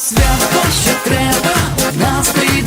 Свято, що треба настрій.